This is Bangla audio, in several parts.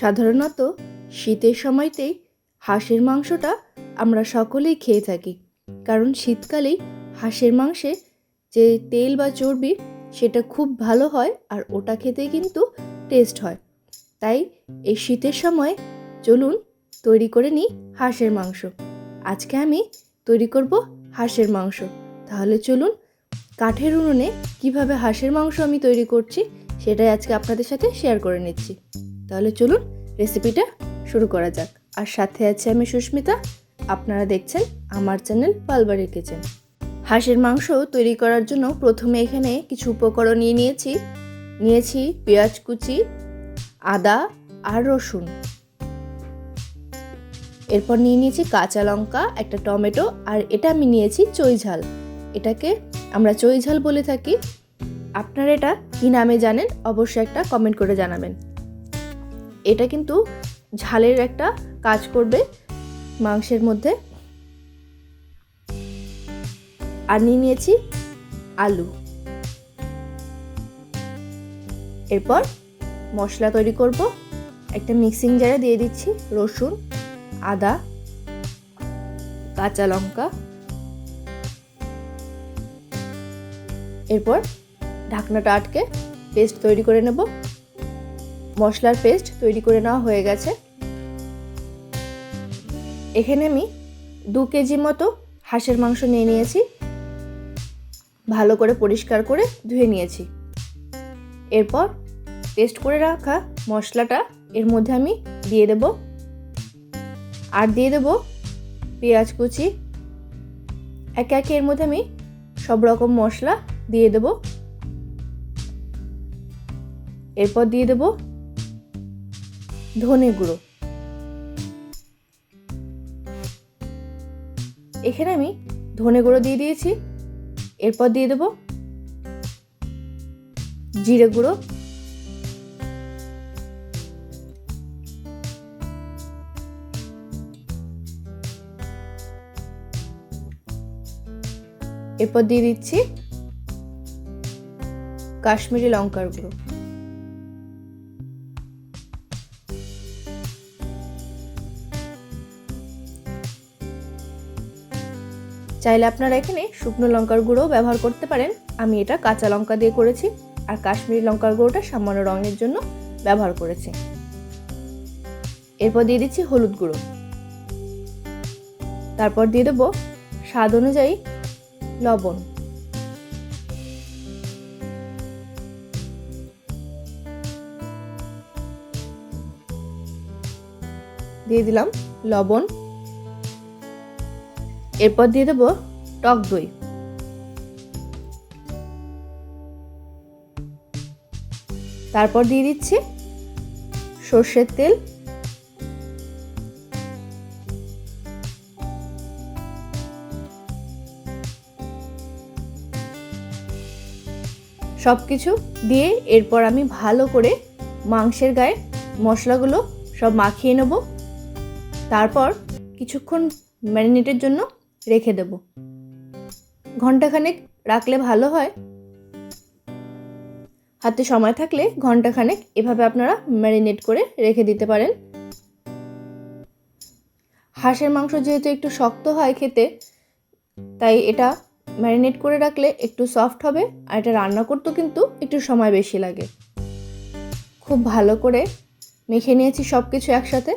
সাধারণত শীতের সময়তেই হাঁসের মাংসটা আমরা সকলেই খেয়ে থাকি। কারণ শীতকালেই হাঁসের মাংসে যে তেল বা চর্বি সেটা খুব ভালো হয় আর ওটা খেতে কিন্তু টেস্ট হয়। তাই এই শীতের সময় চলুন তৈরি করে নিই হাঁসের মাংস। আজকে আমি তৈরি করব হাঁসের মাংস। তাহলে চলুন কাঠের উনুনে কীভাবে হাঁসের মাংস আমি তৈরি করছি সেটাই আজকে আপনাদের সাথে শেয়ার করে নিচ্ছি। তাহলে চলুন রেসিপিটা শুরু করা যাক। আর সাথে আছে আমি সুস্মিতা। আপনারা দেখছেন আমার চ্যানেল পালবাড়ি কিচেন হাঁসের মাংস তৈরি করার জন্য প্রথমে এখানে কিছু উপকরণ নিয়ে নিয়েছি। নিয়েছি পেঁয়াজ কুচি, আদা আর রসুন। এরপর নিয়ে নিয়েছি কাঁচা লঙ্কা, একটা টমেটো, আর এটা আমি নিয়েছি চই ঝাল। এটাকে আমরা চই ঝাল বলে থাকি। আপনারা এটা কী নামে জানেন অবশ্যই একটা কমেন্ট করে জানাবেন। এটা কিন্তু ঝালের একটা কাজ করবে মাংসের মধ্যে। আর নিয়ে নিয়েছি আলু। এরপর মশলা তৈরি করব। একটা মিক্সিং জারে দিয়ে দিচ্ছি রসুন, আদা, কাঁচা লঙ্কা। এরপর ঢাকনাটা আটকে পেস্ট তৈরি করে নেব। মশলার পেস্ট তৈরি করে নেওয়া হয়ে গেছে। এখানে আমি দু কেজি মতো হাঁসের মাংস নিয়ে নিয়েছি। ভালো করে পরিষ্কার করে ধুয়ে নিয়েছি। এরপর পেস্ট করে রাখা মশলাটা এর মধ্যে আমি দিয়ে দেব। আর দিয়ে দেব পেঁয়াজ কুচি। একে একে এর মধ্যে আমি সব রকম মশলা দিয়ে দেব। এরপর দিয়ে দেব ধনে গুঁড়ো। এখানে আমি ধনে গুঁড়ো দিয়ে দিয়েছি। এরপর দিয়ে দেব জিরে গুঁড়ো। এরপর দিয়ে দিচ্ছি কাশ্মীরি লঙ্কার গুঁড়ো। চাইলে আপনারা এখানে শুকনো লঙ্কার গুঁড়ো ব্যবহার করতে পারেন। আমি এটা কাঁচা লঙ্কা দিয়ে করেছি আর কাশ্মীরি লঙ্কার গুঁড়োটা সামান্য রঙের জন্য ব্যবহার করেছি। এরপর দিয়ে দিচ্ছি হলুদ গুঁড়ো। তারপর দিয়ে দেবো স্বাদ অনুযায়ী লবণ। দিয়ে দিলাম লবণ। এরপর দিয়ে দেবো টক দই। তারপর দিয়ে দিচ্ছি সর্ষের তেল। সব কিছু দিয়ে এরপর আমি ভালো করে মাংসের গায়ে মশলাগুলো সব মাখিয়ে নেব। তারপর কিছুক্ষণ ম্যারিনেটের জন্য রেখে দেব। ঘন্টাখানেক রাখলে ভালো হয়। হাতে সময় থাকলে ঘন্টাখানেক এভাবে আপনারা ম্যারিনেট করে রেখে দিতে পারেন। হাঁসের মাংস যেহেতু একটু শক্ত হয় খেতে, তাই এটা ম্যারিনেট করে রাখলে একটু সফট হবে আর এটা রান্না করতেও কিন্তু একটু সময় বেশি লাগে। খুব ভালো করে মেখে নিয়েছি সব কিছু একসাথে।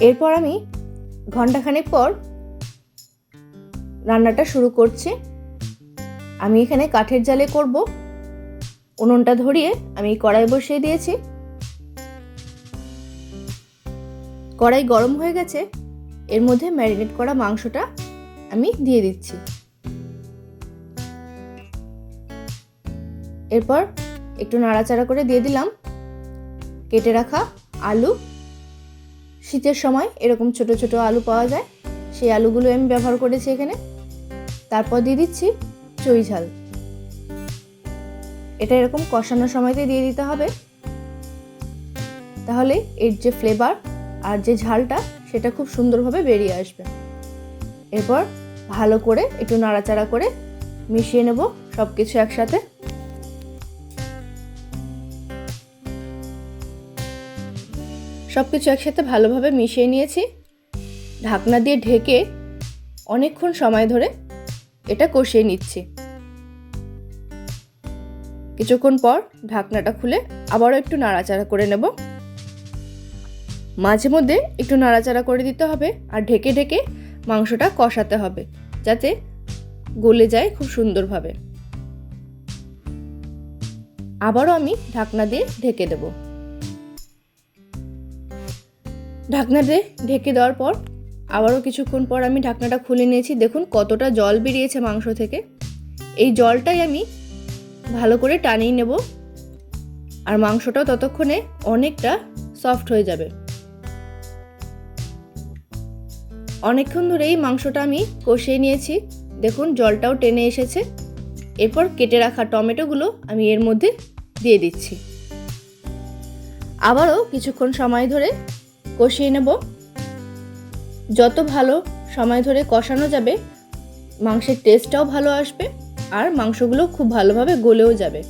এরপর আমি ঘন্টাখানেক পর রান্নাটা শুরু করছি। আমি এখানে কাঠের জালে করব। উনুনটা ধরিয়ে আমি কড়াই বসিয়ে দিয়েছি। কড়াই গরম হয়ে গেছে। এর মধ্যে ম্যারিনেট করা মাংসটা আমি দিয়ে দিচ্ছি। এরপর একটু নাড়াচাড়া করে দিয়ে দিলাম। কেটে রাখা আলু শীতের সময় এরকম ছোট ছোট আলু পাওয়া যায়। সেই আলুগুলো আমি ব্যবহার করেছি এখানে। তারপর দিয়ে দিচ্ছি চই ঝাল। এটা এরকম কষানোর সময়তে দিয়ে দিতে হবে। তাহলে এর যে ফ্লেভার আর যে ঝালটা, সেটা খুব সুন্দরভাবে বেরিয়ে আসবে। এরপর ভালো করে একটু নাড়াচাড়া করে মিশিয়ে নেব সব কিছু একসাথে। সব কিছু একসাথে ভালোভাবে মিশিয়ে নিয়েছি। ঢাকনা দিয়ে ঢেকে অনেকক্ষণ সময় ধরে এটা কষিয়ে নিচ্ছি। কিছুক্ষণ পর ঢাকনাটা খুলে আবারও একটু নাড়াচাড়া করে নেব। মাঝে মধ্যে একটু নাড়াচাড়া করে দিতে হবে আর ঢেকে ঢেকে মাংসটা কষাতে হবে যাতে গলে যায় খুব সুন্দরভাবে। আবারও আমি ঢাকনা দিয়ে ঢেকে দেব। ঢাকনা দিয়ে ঢেকে দেওয়ার পর আবারও কিছুক্ষণ পর আমি ঢাকনাটা খুলে নিয়েছি। দেখুন কতটা জল বেরিয়েছে মাংস থেকে। এই জলটাই আমি ভালো করে টানিয়ে নেব আর মাংসটাও ততক্ষণে অনেকটা সফট হয়ে যাবে। অনেকক্ষণ ধরে এই মাংসটা আমি কষিয়ে নিয়েছি। দেখুন জলটাও টেনে এসেছে। এরপর কেটে রাখা টমেটোগুলো আমি এর মধ্যে দিয়ে দিচ্ছি। আবারও কিছুক্ষণ সময় ধরে কষিয়ে নেব। যত ভালো সময় ধরে কষানো যাবে, মাংসের টেস্টটাও ভালো আসবে আর মাংসগুলো খুব ভালোভাবে গলেও যাবে।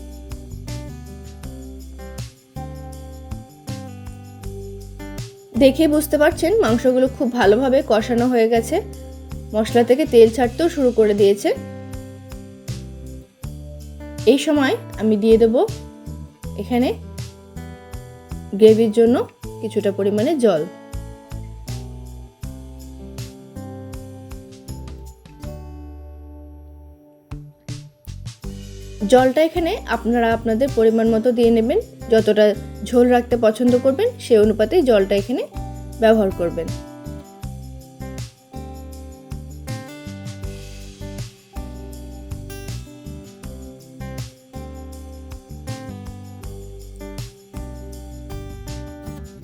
দেখে বুঝতে পারছেন মাংসগুলো খুব ভালোভাবে কষানো হয়ে গেছে। মশলা থেকে তেল ছাড়তেও শুরু করে দিয়েছে। এই সময় আমি দিয়ে দেব এখানে গ্রেভির জন্য কিছুটা পরিমাণে জল। জলটা এখানে আপনারা আপনাদের পরিমাণ মতো দিয়ে নেবেন। যতটা ঝোল রাখতে পছন্দ করবেন সেই অনুপাতে জলটা এখানে ব্যবহার করবেন।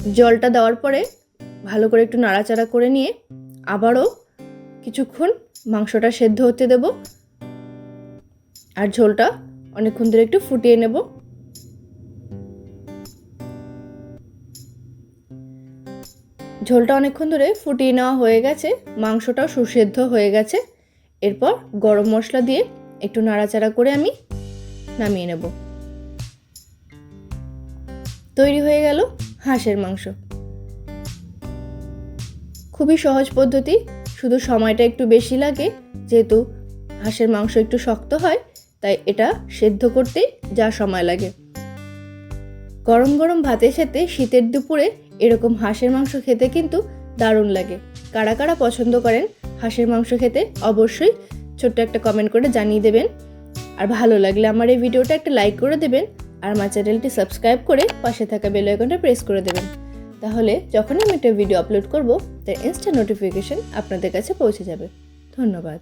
জলটা দেওয়ার পরে ভালো করে একটু নাড়াচাড়া করে নিয়ে আবারও কিছুক্ষণ মাংসটা সেদ্ধ হতে দেব। আর ঝোলটা অনেকক্ষণ ধরে একটু ফুটিয়ে নেব। ঝোলটা অনেকক্ষণ ধরে ফুটিয়ে নেওয়া হয়ে গেছে। মাংসটাও সুসেদ্ধ হয়ে গেছে। এরপর গরম মশলা দিয়ে একটু নাড়াচাড়া করে আমি নামিয়ে নেব। তৈরি হয়ে গেল। হাঁসের মাংস। খুবই সহজ পদ্ধতি, শুধু সময়টা একটু বেশি লাগে, যেহেতু হাঁসের মাংস একটু শক্ত হয়, তাই এটা সেদ্ধ করতে যা সময় লাগে। গরম গরম ভাতের সাথে শীতের দুপুরে এরকম হাঁসের মাংস খেতে কিন্তু দারুণ লাগে। কারা কারা পছন্দ করেন হাঁসের মাংস খেতে, অবশ্যই ছোট্ট একটা কমেন্ট করে জানিয়ে দেবেন। আর ভালো লাগলে আমার এই ভিডিওটা একটা লাইক করে দেবেন। আর আমার চ্যানেলটি সাবস্ক্রাইব করে পাশে থাকা বেল আইকনটা প্রেস করে দেবেন। তাহলে যখনই আমি একটা ভিডিও আপলোড করব, তার ইনস্টা নোটিফিকেশন আপনাদের কাছে পৌঁছে যাবে। ধন্যবাদ।